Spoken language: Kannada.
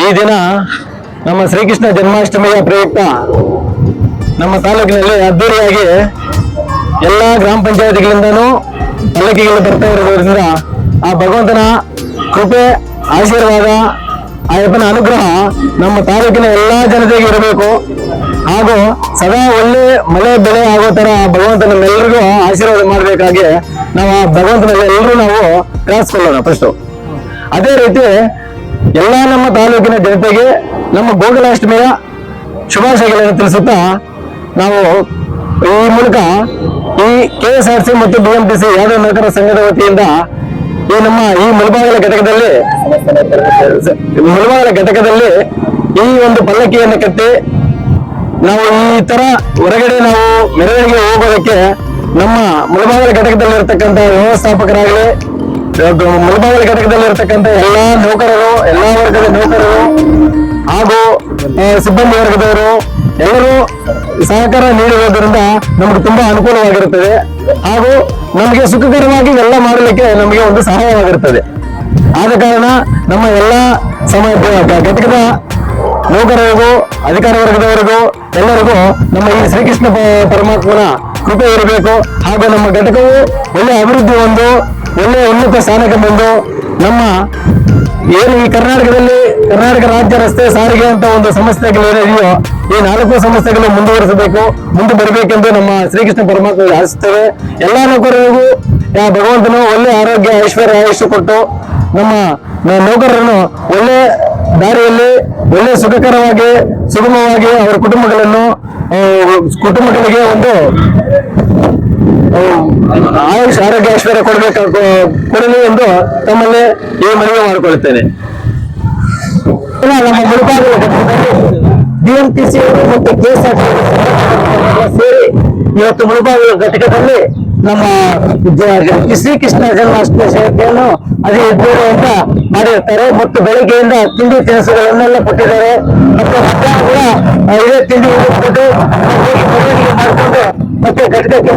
ಈ ದಿನ ನಮ್ಮ ಶ್ರೀಕೃಷ್ಣ ಜನ್ಮಾಷ್ಟಮಿಯ ಪ್ರಯುಕ್ತ ನಮ್ಮ ತಾಲೂಕಿನಲ್ಲಿ ಅದ್ದೂರಿಯಾಗಿ ಎಲ್ಲ ಗ್ರಾಮ ಪಂಚಾಯತಿಗಳಿಂದನೂ ಪಲ್ಲಕ್ಕಿಗಳು ಬರ್ತಾ ಇರೋದ್ರಿಂದ ಆ ಭಗವಂತನ ಕೃಪೆ, ಆಶೀರ್ವಾದ, ಆ ಯಪ್ಪನ ಅನುಗ್ರಹ ನಮ್ಮ ತಾಲೂಕಿನ ಎಲ್ಲಾ ಜನತೆಗೆ ಇರಬೇಕು. ಹಾಗೂ ಸದಾ ಒಳ್ಳೆ ಮಳೆ, ಬೆಳೆ ಆಗೋ ತರ ಆ ಭಗವಂತ ನಮ್ಮೆಲ್ಲರಿಗೂ ಆಶೀರ್ವಾದ ಮಾಡಬೇಕಾಗಿ ನಾವು ಆ ಭಗವಂತನಲ್ಲಿ ಎಲ್ಲರೂ ನಾವು ಪ್ರಾರ್ಥಿಸ್ಕೊಳ್ಳೋಣ ಫಸ್ಟು ಅದೇ ರೀತಿ ಎಲ್ಲ ನಮ್ಮ ತಾಲೂಕಿನ ಜನತೆಗೆ ನಮ್ಮ ಗೋಕುಲಾಷ್ಟಮಿಯ ಶುಭಾಶಯಗಳನ್ನು ತಿಳಿಸುತ್ತಾ ನಾವು ಈ ಮೂಲಕ ಈ ಕೆ ಎಸ್ ಆರ್ ಸಿ ಮತ್ತು ಬಿ ಎಂ ಟಿ ಸಿ ಯಾದವ ನೌಕರ ಸಂಘದ ವತಿಯಿಂದ ಈ ನಮ್ಮ ಈ ಮುಳಬಾಗಲ ಘಟಕದಲ್ಲಿ ಮುಳಬಾಗಲ ಘಟಕದಲ್ಲಿ ಈ ಒಂದು ಪಲ್ಲಕ್ಕಿಯನ್ನು ಕಟ್ಟಿ ನಾವು ಈ ತರ ಹೊರಗಡೆ ನಾವು ಮೆರವಣಿಗೆ ಹೋಗೋದಕ್ಕೆ ನಮ್ಮ ಮುಳಬಾಗಲ ಘಟಕದಲ್ಲಿ ಇರತಕ್ಕಂತ ವ್ಯವಸ್ಥಾಪಕರಾಗಲಿ ಮುಳಬಾಗಲ ಘಟಕದಲ್ಲಿ ಇರತಕ್ಕಂತ ಎಲ್ಲಾ ನೌಕರರು, ಎಲ್ಲಾ ವರ್ಗದ ನೌಕರರು ಹಾಗೂ ಸಿಬ್ಬಂದಿ ವರ್ಗದವರು ಎಲ್ಲರೂ ಸಹಕಾರ ನೀಡುವುದರಿಂದ ನಮ್ಗೆ ತುಂಬಾ ಅನುಕೂಲವಾಗಿರುತ್ತದೆ. ಹಾಗೂ ನಮಗೆ ಸುಖಕರವಾಗಿ ಎಲ್ಲ ಮಾಡಲಿಕ್ಕೆ ನಮಗೆ ಒಂದು ಸಹಾಯವಾಗಿರುತ್ತದೆ. ಆದ ಕಾರಣ ನಮ್ಮ ಎಲ್ಲ ಸಮಯ ಘಟಕದ ನೌಕರರಿಗೂ, ಅಧಿಕಾರ ವರ್ಗದವರಿಗೂ ಎಲ್ಲರಿಗೂ ನಮ್ಮ ಈ ಶ್ರೀಕೃಷ್ಣ ಪರಮಾತ್ಮನ ಕೃಪೆ ಇರಬೇಕು. ಹಾಗೂ ನಮ್ಮ ಘಟಕವು ಒಳ್ಳೆ ಅಭಿವೃದ್ಧಿ ಹೊಂದು ಒಳ್ಳೆಯ ಉನ್ನತ ಸ್ಥಾನಕ್ಕೆ ಬಂದು ನಮ್ಮ ಏನು ಈ ಕರ್ನಾಟಕದಲ್ಲಿ ಕರ್ನಾಟಕ ರಾಜ್ಯ ರಸ್ತೆ ಸಾರಿಗೆ ಅಂತ ಒಂದು ಸಮಸ್ಯೆಗಳು ಏನಿದೆಯೋ ಈ ನಾಲ್ಕು ಸಮಸ್ಯೆಗಳು ಮುಂದುವರಿಸಬೇಕು, ಮುಂದೆ ಬರಬೇಕೆಂದು ನಮ್ಮ ಶ್ರೀಕೃಷ್ಣ ಪರಮಾತ್ಮ ಆಶಿಸ್ತೇವೆ. ಎಲ್ಲ ನೌಕರರಿಗೂ ಭಗವಂತನು ಒಳ್ಳೆ ಆರೋಗ್ಯ, ಐಶ್ವರ್ಯ ಆಯುಷ್ಯ ಕೊಟ್ಟು ನಮ್ಮ ನೌಕರರನ್ನು ಒಳ್ಳೆ ದಾರಿಯಲ್ಲಿ, ಒಳ್ಳೆ ಸುಖಕರವಾಗಿ, ಸುಗಮವಾಗಿ ಅವರ ಕುಟುಂಬಗಳನ್ನು ಕುಟುಂಬಗಳಿಗೆ ಒಂದು ಆಯುಷ್, ಆರೋಗ್ಯ, ಐಶ್ವರ್ಯ ಕೊಡಬೇಕು ಕೊಡಲಿ ಎಂದು ತಮ್ಮಲ್ಲಿ ಈ ಮನವಿ ಮಾಡಿಕೊಳ್ಳುತ್ತೇನೆ. ಬಿಎಂಟಿಸಿ ಮತ್ತು ಕೆಎಸ್ಆರ್ಟಿ ಸೇರಿ ಇವತ್ತು ಮುಳುಬಾಗಿಲು ಘಟಕದಲ್ಲಿ ನಮ್ಮ ಶ್ರೀಕೃಷ್ಣ ಜನ್ಮಾಷ್ಟಮಿ ಸೇವೆಯನ್ನು ಅದೇ ಅಂತ ಮಾಡಿರ್ತಾರೆ ಮತ್ತು ಬೆಳಗ್ಗೆಯಿಂದ ತಿಂಡಿ ತಿನಿಸುಗಳನ್ನೆಲ್ಲ ಕೊಟ್ಟಿದ್ದಾರೆ. ಮತ್ತು ಮಧ್ಯಾಹ್ನ ಕೂಡ ಇದೇ ತಿಂಡಿ ಕೊಟ್ಟು ಮಾಡಿಕೊಂಡು ಮತ್ತೆ ಘಟಕಕ್ಕೆ